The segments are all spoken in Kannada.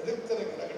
எடுத்திருக்கிற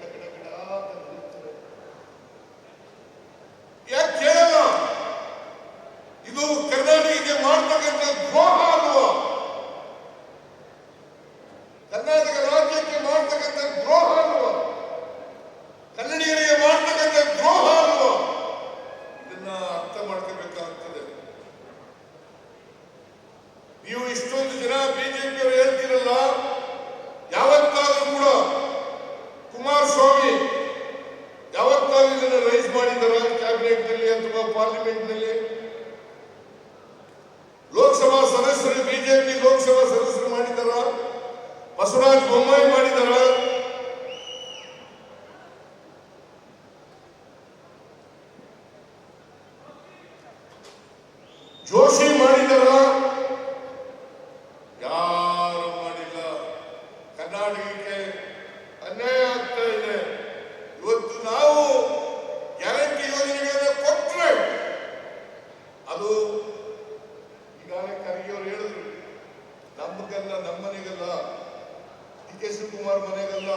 ಕುಮಾರ್ ಮನೆಗಲ್ಲ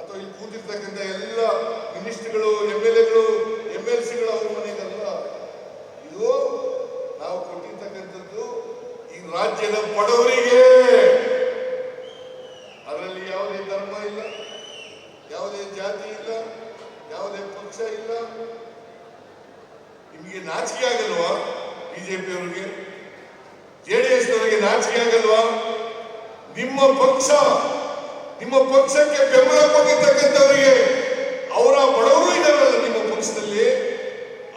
ಅಥವಾ ಇಲ್ಲಿ ಕೂತಿರ್ತಕ್ಕಂಥ ಎಲ್ಲ ಮಿನಿಸ್ಟ್ರುಗಳು ಎಂ ಎಲ್ ಎಗಳು ಎಂ ಎಲ್ ಸಿಗಳು ಅವ್ರ ಮನೆಗಲ್ಲ ಇದು ನಾವು ಕೊಟ್ಟಿರ್ತಕ್ಕಂಥದ್ದು ಈ ರಾಜ್ಯದ ಬಡವರಿಗೆ. ಅದರಲ್ಲಿ ಯಾವುದೇ ಧರ್ಮ ಇಲ್ಲ, ಯಾವುದೇ ಜಾತಿ ಇಲ್ಲ, ಯಾವುದೇ ಪಕ್ಷ ಇಲ್ಲ. ನಿಮಗೆ ನಾಚಿಕೆ ಆಗಲ್ವಾ ಬಿಜೆಪಿಯವರಿಗೆ ಜೆಡಿಎಸ್ನವರಿಗೆ ನಾಚಿಕೆ ಆಗಲ್ವಾ? ನಿಮ್ಮ ಪಕ್ಷ ನಿಮ್ಮ ಪಕ್ಷಕ್ಕೆ ಬೆಂಬಲ ಕೊಟ್ಟಿರ್ತಕ್ಕಂಥವರಿಗೆ ಅವರ ಬಡವರು ಇದ್ದಾರಲ್ಲ ನಿಮ್ಮ ಪಕ್ಷದಲ್ಲಿ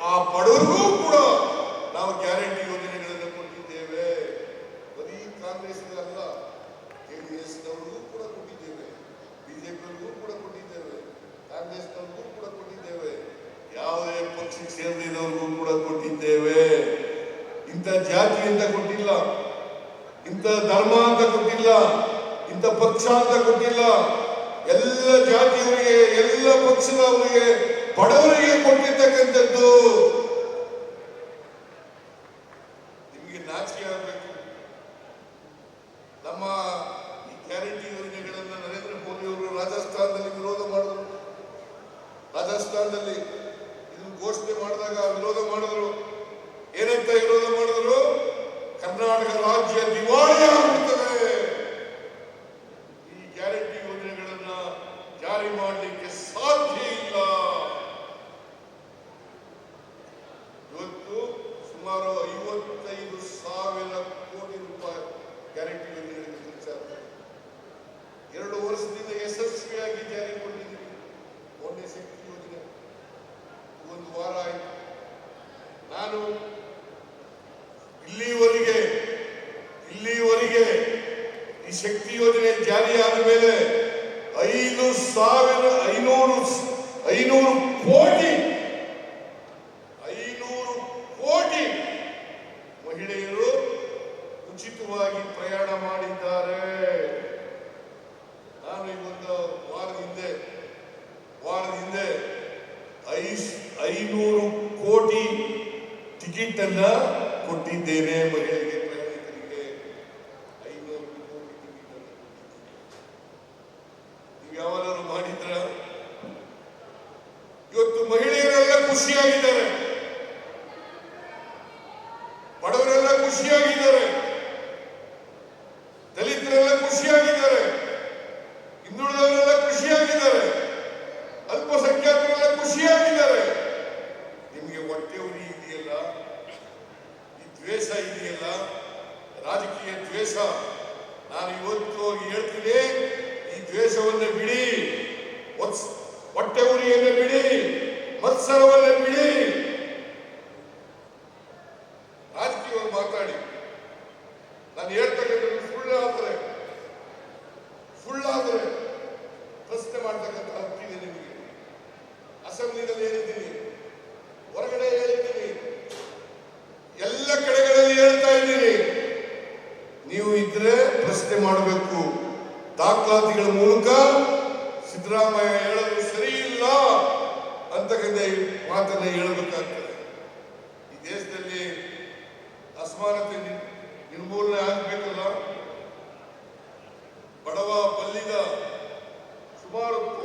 ಆ ಬಡವರಿಗೂ ಕಾಲದಲ್ಲಿ ಇದನ್ನು ಘೋಷಣೆ ಮಾಡಿದಾಗ ವಿರೋಧ ಮಾಡಿದ್ರು. ಏನಂತ ವಿರೋಧ ಮಾಡಿದ್ರು? ಕರ್ನಾಟಕ ರಾಜ್ಯ ದಿವಾಳಿಯಾಗ ಯಶಸ್ವಿಯಾಗಿದ್ದೇವೆ ಮಾತಾಡಿ. ನಾನು ಹೇಳ್ತಕ್ಕಂಥ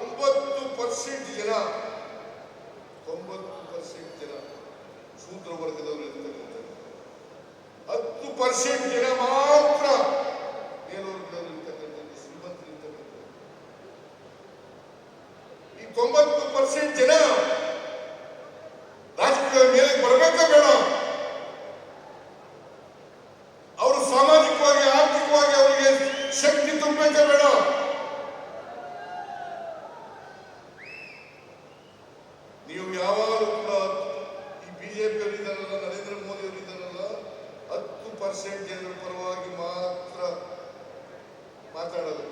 ಒಂಬತ್ತು ಪರ್ಸೆಂಟ್ ಜನ ಒಂಬತ್ತು ಪರ್ಸೆಂಟ್ ಜನ ಸೂತ್ರ ವರ್ಗದವರು ಇರ್ತಕ್ಕಂಥದ್ದು ಹತ್ತು ಪರ್ಸೆಂಟ್ ಜನ ಮಾತ್ರ ಮೇಲ್ವರ್ಗದವರು ಇರ್ತಕ್ಕಂಥದ್ದು, ಶ್ರೀಮಂತರು ಇರ್ತಕ್ಕಂಥದ್ದು. ಈ ತೊಂಬತ್ತು ಪರ್ಸೆಂಟ್ ಜನ ಪರ್ಸೆಂಟ್ ಜನರ ಪರವಾಗಿ ಮಾತ್ರ ಮಾತಾಡೋದು.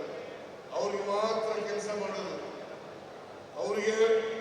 ಅವ್ರಿಗೆ ಮಾತ್ರ ಕೆಲಸ ಮಾಡೋದು. ಅವರಿಗೆ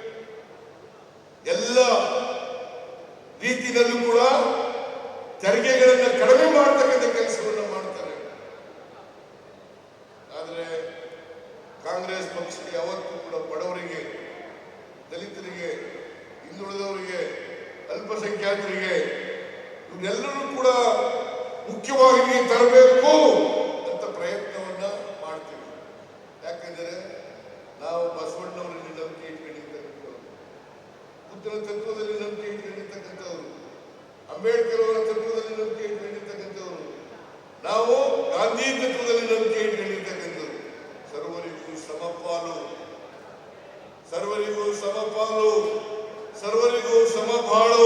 ತನ್ನ ತತ್ವದಲ್ಲಿ ನಂಬಿಕೆ ಇಟ್ಕೊಂಡಿರ್ತಕ್ಕಂಥವ್ರು ಅಂಬೇಡ್ಕರ್ ಅವರ ತತ್ವದಲ್ಲಿ ನಂಬಿಕೆ ಇಟ್ಕೊಂಡಿರ್ತಕ್ಕಂಥವ್ರು ನಾವು ಗಾಂಧಿ ತತ್ವದಲ್ಲಿ ನಂಬಿಕೆ ಇಟ್ಕೊಂಡಿರ್ತಕ್ಕಂಥವ್ರು ಸರ್ವರಿಗೂ ಸಮಪಾಲು. ಸರ್ವರಿಗೂ ಸಮಪಾಲು. ಸರ್ವರಿಗೂ ಸಮಬಾಳು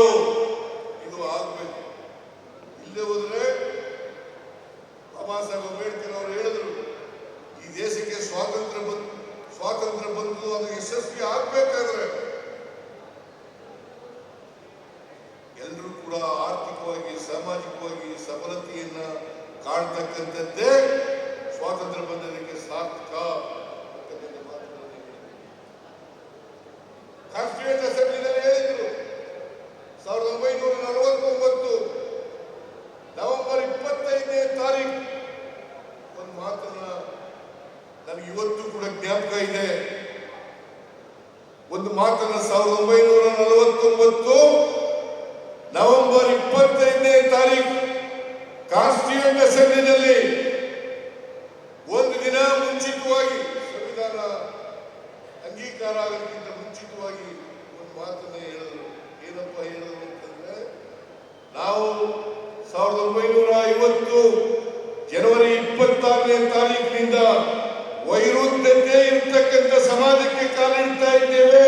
ಈ ಸಫಲತೆಯನ್ನು ಕಾಣ್ತಕ್ಕಂಥದ್ದೇ ಸ್ವಾತಂತ್ರ್ಯ ಬಂದದಕ್ಕೆ ಸಾರ್ಥಕ. ಅಂಗೀಕಾರ ಆಗೋದಕ್ಕಿಂತ ಮುಂಚಿತವಾಗಿ ಒಂದು ಮಾತನ್ನ ಹೇಳಿದ್ರು. ಏನಪ್ಪ ಹೇಳಿದ್ರು ಅಂತಂದ್ರೆ, ನಾವು ಸಾವಿರದ ಒಂಬೈನೂರ ಐವತ್ತು ಜನವರಿ ಇಪ್ಪತ್ತಾರನೇ ತಾರೀಕಿನಿಂದ ವೈರುದ್ಧತೆ ಇರತಕ್ಕಂಥ ಸಮಾಜಕ್ಕೆ ಕಾಲಿಡ್ತಾ ಇದ್ದೇವೆ.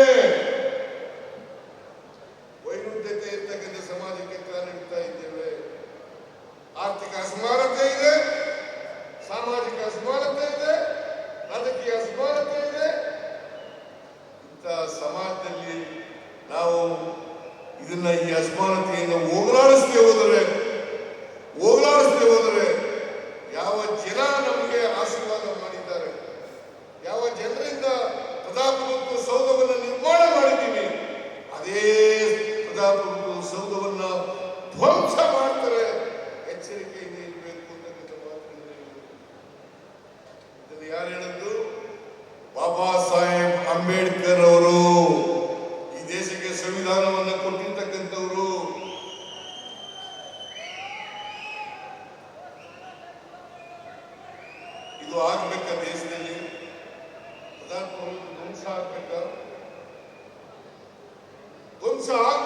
usar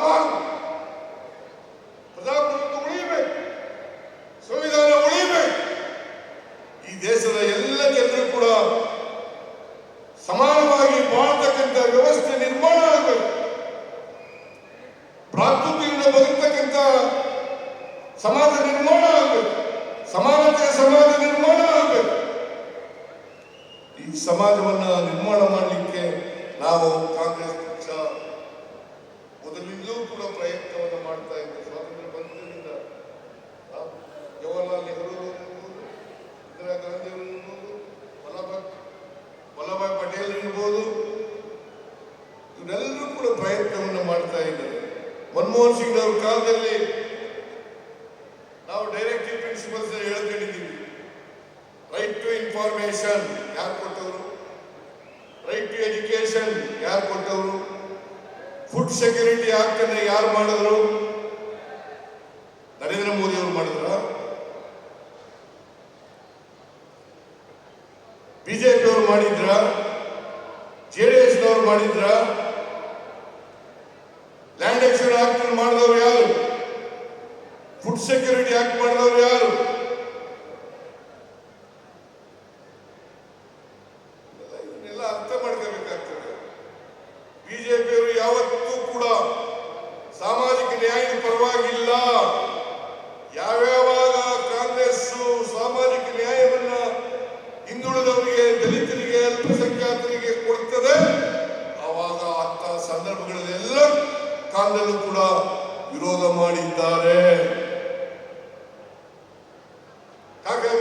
ಮನಮೋಹನ್ ಸಿಂಗ್ ಅವ್ರ ಕಾಲದಲ್ಲಿ ನಾವು ಡೈರೆಕ್ಟಿವ್ ಪ್ರಿನ್ಸಿಪಲ್ಸ್ ಹೇಳ್ಕೊಂಡಿದ್ದೀವಿ. ರೈಟ್ ಟು ಇನ್ಫಾರ್ಮೇಶನ್ ಯಾರು ಕೊಟ್ಟವರು? ರೈಟ್ ಟು ಎಜುಕೇಶನ್ ಯಾರು ಕೊಟ್ಟವರು? ಫುಡ್ ಸೆಕ್ಯೂರಿಟಿ ಆಗ್ತದೆ ಯಾರು ಮಾಡಿದ್ರು? ನರೇಂದ್ರ ಮೋದಿ ಅವರು ಮಾಡಿದ್ರು? ಬಿಜೆಪಿ ಅವರು ಮಾಡಿದ್ರ? ಅವರು ಮಾಡಿದ್ರಾ? ಇಂಡಕ್ಷನ್ ಆಕ್ಟ್ ಮಾಡಿದವರು ಯಾರು? ಫುಡ್ ಸೆಕ್ಯೂರಿಟಿ ಆಕ್ಟ್ ಮಾಡಿದವರು ಯಾರು? How can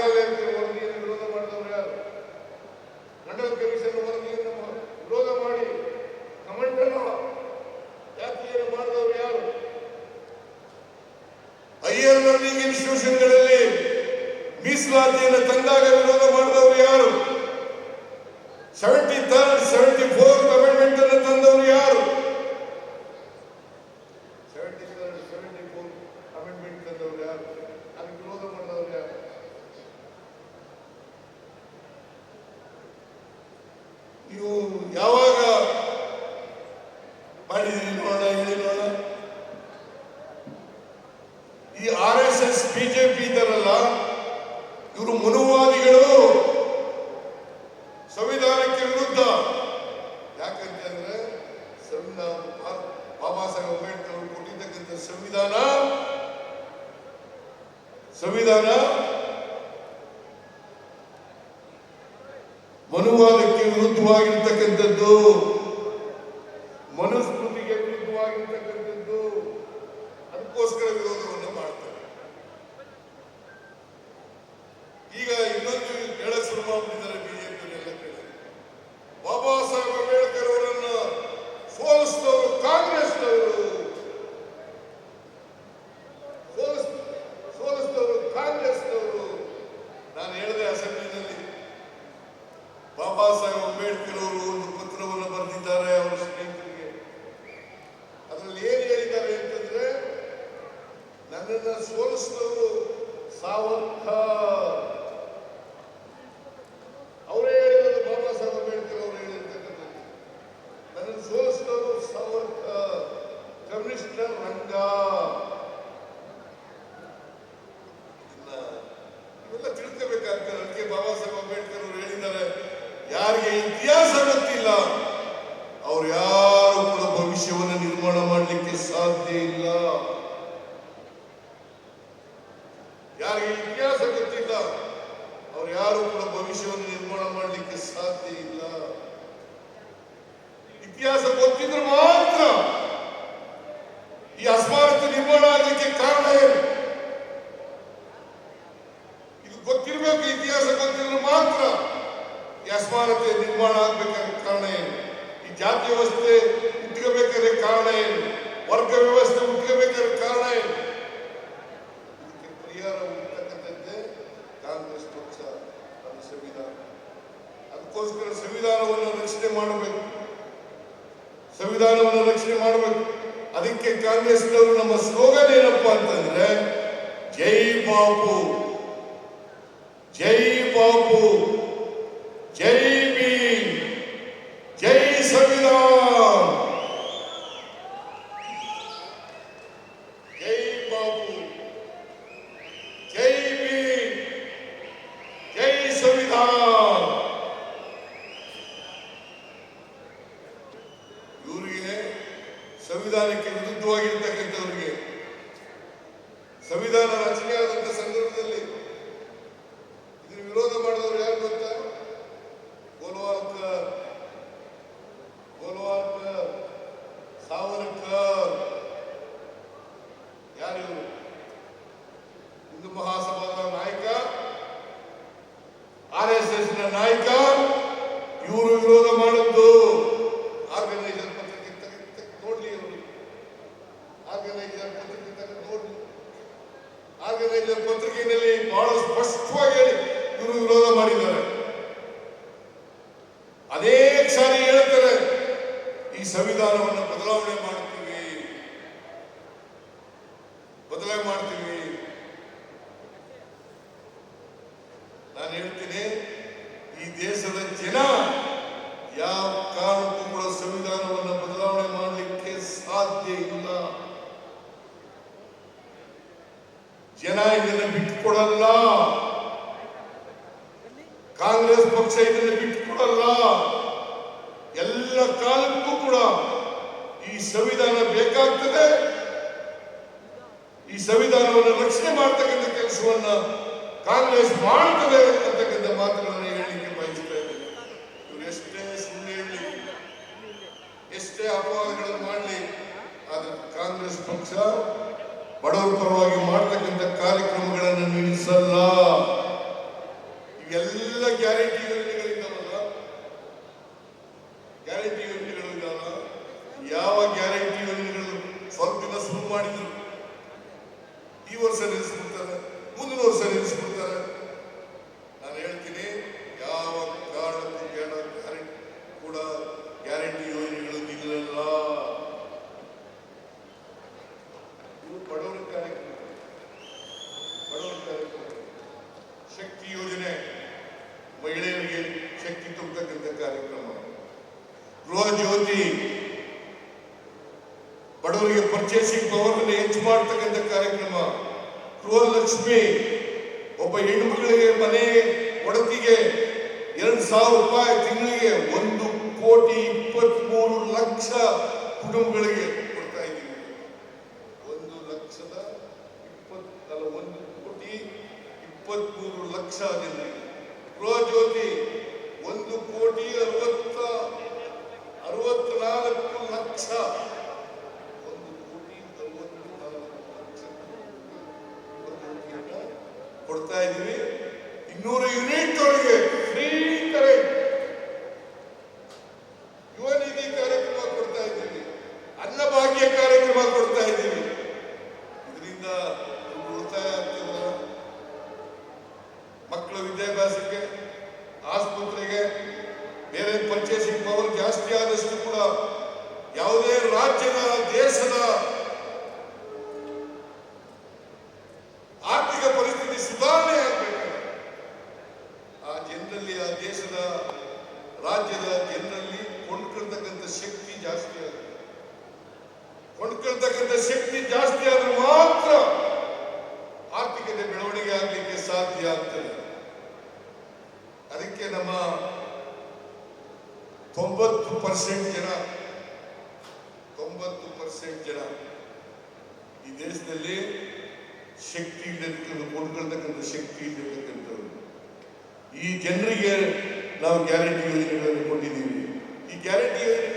Hallelujah. ಈಗ ಕರುಣಿಸಿದ ರಂಗ ಗೊತ್ತಿರಬೇಕು ಇತಿಹಾಸ ಗೊತ್ತಿದ್ರೆ ಮಾತ್ರ. ಈ ಅಸಮಾನತೆ ನಿರ್ಮಾಣ ಆಗ್ಬೇಕಾದ್ರೆ ಕಾರಣ ಏನು? ಈ ಜಾತಿ ವ್ಯವಸ್ಥೆ ಹುಟ್ಕೋಬೇಕಾದ್ರೆ ಕಾರಣ ಏನು? ವರ್ಗ ವ್ಯವಸ್ಥೆ ಹುಟ್ಕೋಬೇಕಾದ್ರೆ ಕಾರಣ ಏನು? ಇದಕ್ಕೆ ಪರಿಹಾರ ಹುಟ್ಟತಕ್ಕಂಥದ್ದೇ ಕಾಂಗ್ರೆಸ್ ಪಕ್ಷ, ನಮ್ಮ ಸಂವಿಧಾನ. ಅದಕ್ಕೋಸ್ಕರ ಸಂವಿಧಾನವನ್ನು ರಕ್ಷಣೆ ಮಾಡಬೇಕು. ಸಂವಿಧಾನವನ್ನು ರಕ್ಷಣೆ ಮಾಡಬೇಕು. ಅದಕ್ಕೆ ಕಾಂಗ್ರೆಸ್ನವರು ನಮ್ಮ ಸ್ಲೋಗನ್ ಏನಪ್ಪಾ ಅಂತಂದ್ರೆ, ಜೈ ಬಾಬು జై బాబు. I got. ಜನ ಇದನ್ನ ಬಿಟ್ಟುಕೊಡಲ್ಲ ಕಾಂಗ್ರೆಸ್ ಪಕ್ಷ ಇದನ್ನ ಬಿಟ್ಟುಕೊಡಲ್ಲ ಎಲ್ಲ ಕಾಲಕ್ಕೂ ಕೂಡ ಈ ಸಂವಿಧಾನ ಬೇಕಾಗ್ತದೆ. ಈ ಸಂವಿಧಾನವನ್ನು ರಕ್ಷಣೆ ಮಾಡ್ತಕ್ಕಂಥ ಕೆಲಸವನ್ನ ಕಾಂಗ್ರೆಸ್ ಮಾಡ್ತದೆ ಅಂತಕ್ಕಂಥ ಮಾತುಗಳನ್ನು ಹೇಳಲಿಕ್ಕೆ ಬಯಸ್ತಾ ಇದ್ದೇನೆ. ಎಷ್ಟೇ ಸುಳ್ಳು ಹೇಳಿ ಎಷ್ಟೇ ಅಪವಾದಗಳನ್ನು ಮಾಡಲಿ. ಆದ್ರೆ ಕಾಂಗ್ರೆಸ್ ಪಕ್ಷ ಬಡವರ ಪರವಾಗಿ ಕಾರ್ಯಕ್ರಮಗಳನ್ನು ನಿಲ್ಲಿಸಲ್ಲ. ಎಲ್ಲ ಗ್ಯಾರಂಟಿ ಯೋಜನೆಗಳಿದ್ದಾವಲ್ಲ ಗ್ಯಾರಂಟಿ ಯೋಜನೆಗಳಿದ್ದಾವಲ್ಲ ಯಾವ ಗ್ಯಾರಂಟಿ ಯೋಜನೆಗಳು ಸ್ವಲ್ಪ ದಿನ ಶುರು ಮಾಡಿದ್ರು ಈ ವರ್ಷ ನಿಲ್ಲಿಸ್ಬಿಡ್ತಾರೆ ಮುಂದಿನ ವರ್ಷ ನಿಲ್ಲಿಸ್ಬಿಡ್ತಾರೆ ನಾನು ಹೇಳ್ತೀನಿ ಯಾವ ಕಾರಣಕ್ಕೂ ಬೇಡ ಗ್ಯಾರಂಟಿ ಕೂಡ ಗ್ಯಾರಂಟಿ ಯೋಜನೆಗಳು ನಿಲ್ಲಲ್ಲ ಇವು ಬಡವರ ಕಾರ್ಯಕ್ರಮ ಬಡವರ ಕಾರ್ಯಕ್ರಮ ಶಕ್ತಿ ಯೋಜನೆ ಮಹಿಳೆಯರಿಗೆ ಶಕ್ತಿ ತುಂಬತಕ್ಕಂಥ ಕಾರ್ಯಕ್ರಮ ಗೃಹ ಜ್ಯೋತಿ ಬಡವರಿಗೆ ಪರ್ಚೇಸಿಂಗ್ ಪವರ್ ಹೆಚ್ಚು ಮಾಡತಕ್ಕಂಥ ಕಾರ್ಯಕ್ರಮ. ಗೃಹಲಕ್ಷ್ಮಿ ಒಬ್ಬ ಹೆಣ್ಣು ಮಕ್ಕಳಿಗೆ ಮನೆ ಒಡತಿಗೆ ಎರಡು ಸಾವಿರ ರೂಪಾಯಿ ತಿಂಗಳಿಗೆ ಒಂದು ಕೋಟಿ ಇಪ್ಪತ್ಮೂರು ಲಕ್ಷ ಕುಟುಂಬಗಳಿಗೆ. ஒரு யூனிட் ಕೊಂಡ್ಕೊಳ್ತಕ್ಕಂಥ ಶಕ್ತಿ ಜಾಸ್ತಿ ಆದ್ರೆ ಮಾತ್ರ ಆರ್ಥಿಕತೆ ಬೆಳವಣಿಗೆ ಆಗಲಿಕ್ಕೆ ಸಾಧ್ಯ ಆಗ್ತದೆ. ಅದಕ್ಕೆ ನಮ್ಮ ತೊಂಬತ್ತು ಪರ್ಸೆಂಟ್ ಜನ, ತೊಂಬತ್ತು ಪರ್ಸೆಂಟ್ ಜನ ಈ ದೇಶದಲ್ಲಿ ಶಕ್ತಿ ಇಲ್ಲದಕ್ಕಂಥ ಕೊಂಡ್ಕೊಳ್ತಕ್ಕಂಥ ಶಕ್ತಿ ಇಲ್ಲತಕ್ಕಂಥವ್ರು ಈ ಜನರಿಗೆ ನಾವು ಗ್ಯಾರಂಟಿ ಯೋಜನೆಗಳನ್ನು ಕೊಟ್ಟಿದ್ದೀವಿ. ಈ ಗ್ಯಾರಂಟಿ ಯೋಜನೆಗಳನ್ನ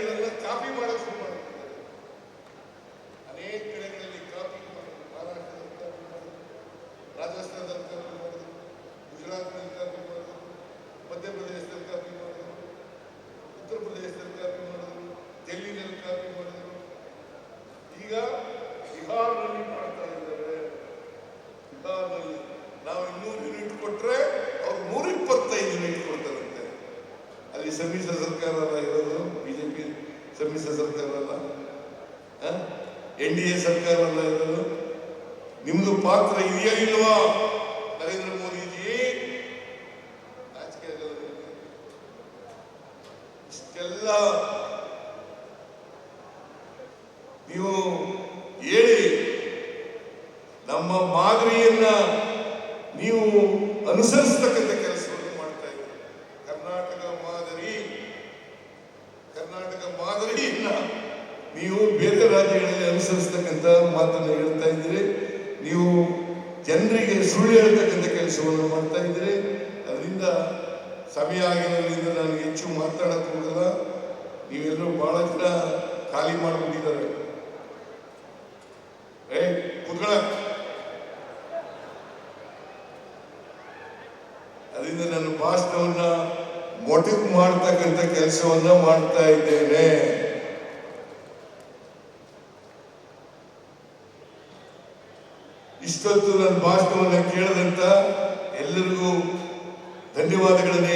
ಹೇಳಿ, ನಮ್ಮ ಮಾದರಿಯನ್ನ ನೀವು ಅನುಸರಿಸತಕ್ಕಂಥ ಕೆಲಸವನ್ನು ಮಾಡ್ತಾ ಇದ್ದೀರಿ. ಕರ್ನಾಟಕ ಮಾದರಿ, ಕರ್ನಾಟಕ ಮಾದರಿಯನ್ನ ನೀವು ಬೇರೆ ರಾಜ್ಯಗಳಲ್ಲಿ ಅನುಸರಿಸತಕ್ಕಂಥ ಮಾತನ್ನು ಹೇಳ್ತಾ ಇದ್ದೀರಿ. ನೀವು ಜನರಿಗೆ ಸುಳ್ಳು ಹೇಳ್ತಕ್ಕಂಥ ಕೆಲಸವನ್ನು ಮಾಡ್ತಾ ಇದ್ದೀರಿ. ಅದರಿಂದ ಸಮಯ ಆಗಿರೋದ್ರಿಂದ ನಾನು ಹೆಚ್ಚು ಮಾತಾಡಕ್ಕೆ ಹೋಗಲ್ಲ. ನೀವೆಲ್ಲರೂ ಬಹಳ ಜನ ಖಾಲಿ ಮಾಡಿಬಿಟ್ಟಿದ್ದಾರೆ. ಅದರಿಂದ ಮೋಟಿವ್ ಮಾಡ್ತಕ್ಕಂಥ ಕೆಲಸವನ್ನ ಮಾಡ್ತಾ ಇದ್ದೇನೆ. ಇಷ್ಟೊತ್ತು ನನ್ನ ಭಾಷಣವನ್ನ ಕೇಳದಂತ ಎಲ್ಲರಿಗೂ ಧನ್ಯವಾದಗಳನ್ನು